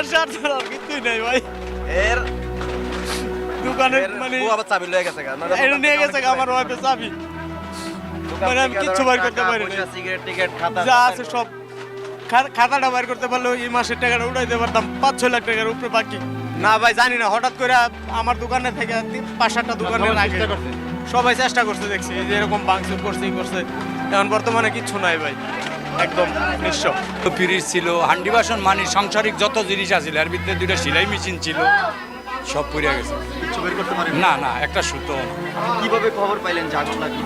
নিজের স্বার্থ ছাড়া আর কিছুই নাই ভাই। এর দোকানে মানে বউ আবার চাবি লয়ে গেছে গা। নাহলে এটা নিয়ে গেছে আমার ওয়াইফে চাবি। মানে আমি কিচ্ছু বের করতে টাকা, পারি না। সিগারেট টিকেট খাতা যা আছে সব। খা- খাতাটা বাইর করতে পারলে এই মাসের টাকাটা উঠাইতে পারতাম। পাঁচ ছয় লাখ টাকার উপরে বাকি। না ভাই জানি না হঠাৎ করে আমার দোকানে থেকে পাঁচ সাতটা দোকানের আগে সবাই চেষ্টা করছে দেখছি এই যে এরকম বাংসুর করছে করছে। এখন বর্তমানে কিচ্ছু নাই ভাই। একদম নিঃস্ব ফ্রিজ ছিল হান্ডি বাসন মানে সাংসারিক যত জিনিস আছিল এর ভিতরে দুইটা সেলাই মেশিন ছিল সব পুড়ে গেছে না না একটা সুতো। কীভাবে খবর পাইলেন যে আগুন লাগল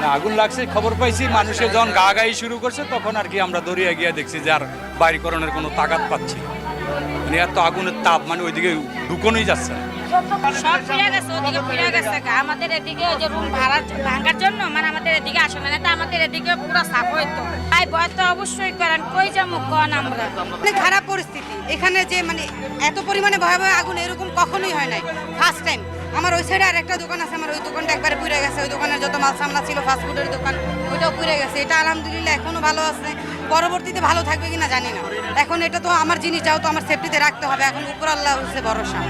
না আগুন লাগছে খবর পাইছি মানুষে যখন গা গাই শুরু করছে তখন আর কি আমরা দরিয়া গিয়ে দেখছি যে আর বাইরকরণের কোনো তাকাত পাচ্ছি না। মানে এত আগুনের তাপ মানে ওইদিকে ঢুকোনোই যাচ্ছে না। সব ফিরে গেছে ওদিকে ফিরে গেছে আমাদের এদিকে ওই যে রুম ভাড়া ভাঙার জন্য মানে আমাদের এদিকে আসে না তো আমাদের এদিকে পুরো সাফ হইতো তাই ভয় তো অবশ্যই করেন, কই যাব কন আমরা? অনেক খারাপ পরিস্থিতি। এখানে যে মানে এত পরিমাণে ভয়াবহ আগুন এরকম কখনোই হয় নাই ফার্স্ট টাইম আমার ওই সাইডে আর একটা দোকান আছে, আমার ওই দোকানটা একবারে পুড়ে গেছে। ওই দোকানের যত মাল সামলা ছিল ফাস্টফুডের দোকান, ওইটাও পুড়ে গেছে। এটা আলহামদুলিল্লাহ এখনও ভালো আছে। পরবর্তীতে ভালো থাকবে কিনা জানি না। এখন এটা তো আমার জিনিস, যাও তো আমার সেফটিতে রাখতে হবে। এখন উপর আল্লাহ হচ্ছে ভরসা।